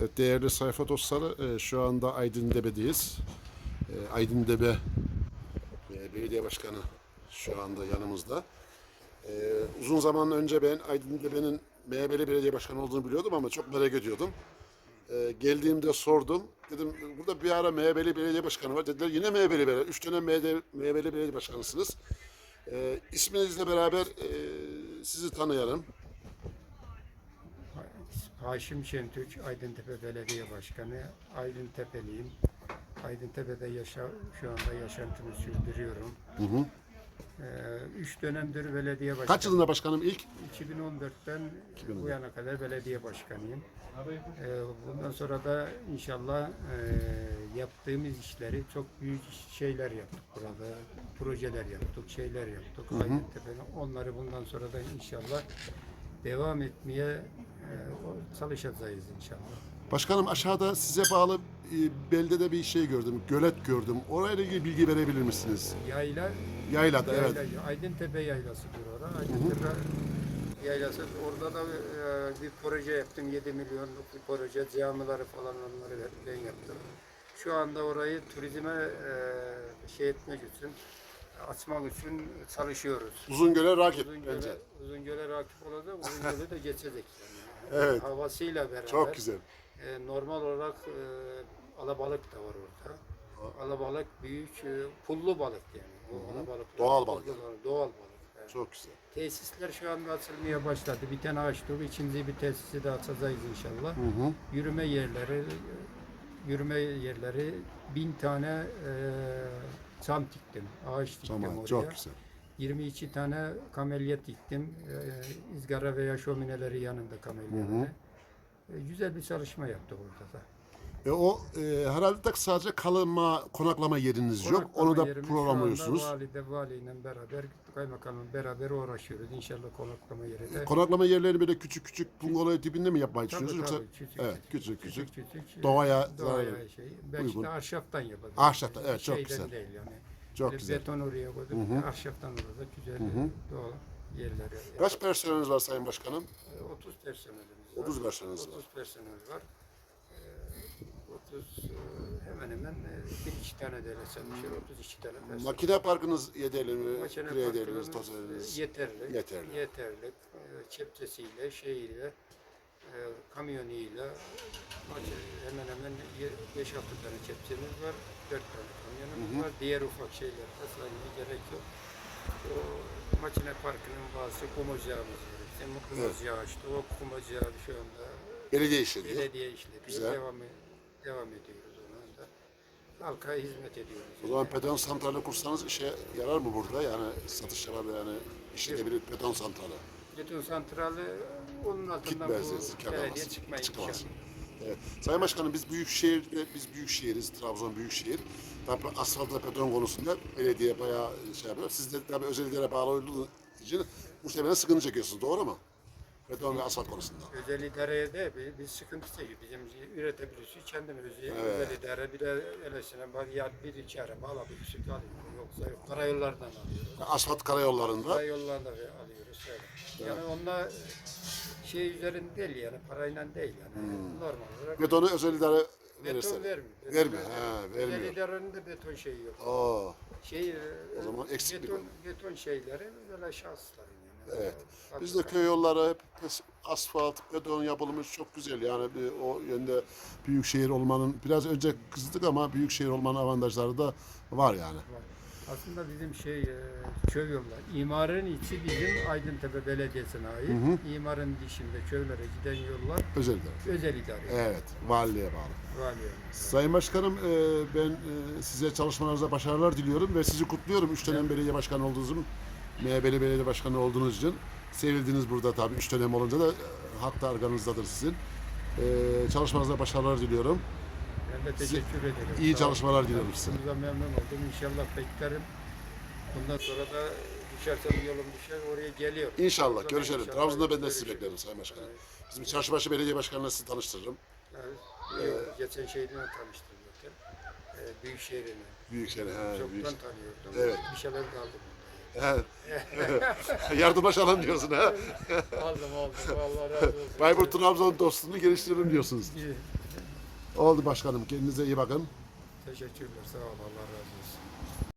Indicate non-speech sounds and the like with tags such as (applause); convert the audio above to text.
Evet, değerli sayfa dostları e, şu anda Aydındebe'deyiz. E, Aydındebe e, Belediye Başkanı şu anda yanımızda. E, uzun zaman önce ben Aydındebe'nin MHP'li belediye başkanı olduğunu biliyordum ama çok merak ediyordum. E, geldiğimde sordum. Dedim burada bir ara MHP'li belediye başkanı var. Dediler yine MHP'li belediye. Üç dönem MHP'li belediye başkanısınız. E, isminizle beraber sizi tanıyalım. Haşim Şentürk, Aydıntepe Belediye Başkanı. Aydıntepe'liyim. Aydıntepe'de yaşa, şu anda yaşantımı sürdürüyorum. Ee, üç dönemdir belediye başkanı. Kaç yılında başkanım ilk? 2014'ten bu yana kadar belediye başkanıyım. Ee, bundan sonra da inşallah e, yaptığımız işleri çok büyük şeyler yaptık burada. Projeler yaptık, şeyler yaptık. Aydıntepe'nin onları bundan sonra da inşallah devam etmeye çalışacağız inşallah. Başkanım aşağıda size bağlı e, beldede bir şey gördüm, gölet gördüm. Orayla ilgili bilgi verebilir misiniz? Yayla, Yaylada evet. yayla Aydıntepe yaylasıdır orada. Aydıntepe yaylası. Orada da e, bir proje yaptım. 7 milyonluk bir proje. Camileri falan onları ben yaptım. Şu anda orayı turizme e, şey etmek için açmak için çalışıyoruz. Uzungöl'e rakip Uzungöl'e, bence. Uzungöl'e rakip olacak, Uzungöl'e (laughs) de geçecek. Yani. Evet. Havasıyla beraber. Çok güzel. E, normal olarak e, alabalık da var orada. Alabalık büyük, e, pullu balık yani. O alabalıklar Doğal balık. Doğal balık. evet. Çok güzel. Tesisler şu anda açılmaya başladı. Bir tane açtık, ikinci bir tesisi de açacağız inşallah. Yürüme yerleri, yürüme yerleri bin tane e, çam diktim, ağaç diktim Tamam, oraya. çok güzel. 22 tane kamelyet diktim. E, izgara veya şömineleri yanında kamelyeleri. E, güzel bir çalışma yaptık orada da. E, o e, herhalde de sadece kalma, konaklama yeriniz yok. Konaklama Onu da yerimiz şu programlıyorsunuz. valide, valiyle beraber, kaymakamla beraber uğraşıyoruz. İnşallah konaklama yeri de. Konaklama yerleri böyle küçük küçük bungalov tipinde mi yapmayı Tabii, düşünüyorsunuz yoksa tabii, küçük, evet küçük küçük. küçük, Doğaya doğaya zarar- şey. Belki uygun. de ahşaptan yapacağız. Ahşaptan, evet, çok Şeyden güzel. değil yani. Çok Böyle güzel. Beton oraya koyduk. Ahşaptan olacak güzel doğal yerler. Kaç personeliniz var Sayın Başkanım? E, 30 personelimiz var. 30 personeliniz var. 30 personel var. E, 30 e, hemen hemen e, bir iki tane de çalışıyor. 32 tane personel. Makine parkınız yeterli mi? Makine Kreyeleriniz, parkımız, e, yeterli. Yeterli. Yeterli. E, Kepçesiyle, şeyiyle, kamyonuyla hemen hemen 5-6 tane kepçemiz var. 4 tane kamyonumuz var. Diğer ufak şeyler saymaya gerek yok. O makine parkının bazı kum ocağımız var. İşte kum Evet. ocağı işte. O kum ocağı şu anda Belediye işletiyor. belediye işletiyor. Güzel. Devam, devam ediyoruz ona da. Halka hizmet ediyoruz. O zaman beton santrali kursanız işe yarar mı burada? Yani satış yapar yani işletebilir beton santrali. Beton santrali onun altından bu belediye çıkmayı Çıkamaz. Evet. Sayın Başkanım biz büyük şehirde biz büyük şehiriz. Trabzon büyük şehir. Tabii asfalt ve beton konusunda belediye bayağı şey yapıyor. Siz de tabii özel idareye bağlı olduğu için muhtemelen sıkıntı çekiyorsunuz. Doğru mu? Beton ve asfalt konusunda. Özel idareye de bir, bir sıkıntı çekiyor. Bizim üretebilirsin kendimiz. Özel idare bir de öylesine bak ya bir iki araba alabilirsin alıyoruz. Yoksa yok. Karayollardan alıyoruz. Asfalt karayollarında Karayollardan alıyoruz. Öyle. Yani onunla şey üzerinde değil yani parayla değil yani. Normal olarak betonu özel idare verirse. beton vermiyor. Beton Vermiyor. Ha, Özel vermiyor. idarenin de beton şeyi yok. Oo. Şey, O zaman eksiklik beton, var. beton şeyleri böyle şahısların yani. Evet. Fabrika. Bizde köy yolları hep asfalt, beton yapılmış çok güzel. Yani bir, o yönde büyük şehir olmanın biraz önce kızdık ama büyük şehir olmanın avantajları da var yani. Aslında bizim şey e, köy yollar. İmarın içi bizim Aydıntepe Belediyesi'ne ait. İmarın dışında köylere giden yollar Özel idare. özel idare. Evet, valiliğe bağlı. Vali yolu. Sayın Başkanım e, ben e, size çalışmalarınızda başarılar diliyorum ve sizi kutluyorum. Üç dönem belediye başkanı olduğunuz için, MHP'li belediye başkanı olduğunuz için. Sevildiniz burada tabii. Üç dönem olunca da e, hak da arkanızdadır sizin. E, çalışmanızda başarılar diliyorum. Ben de teşekkür ederim. iyi Sağ olun. çalışmalar diliyorum size. Memnun oldum. İnşallah beklerim. Bundan sonra da düşersem yolum düşer oraya geliyorum. İnşallah görüşelim. inşallah Trabzon'da ben de sizi beklerim Sayın Başkanım. Bizim Çarşıbaşı Belediye Başkanı'na sizi tanıştırırım. Evet. Yok, geçen şeyden tanıştım zaten. Ee, Büyükşehir'le. Büyükşehir. He, Çoktan büyük. tanıyordum. Evet. Bir şeyler de aldım. He. (laughs) Yardımlaşalım diyorsun ha. (laughs) aldım aldım. Allah razı olsun. Bayburt Trabzon dostluğunu geliştirelim diyorsunuz. Oldu başkanım. Kendinize iyi bakın. Teşekkürler. Sağ ol. Allah razı olsun.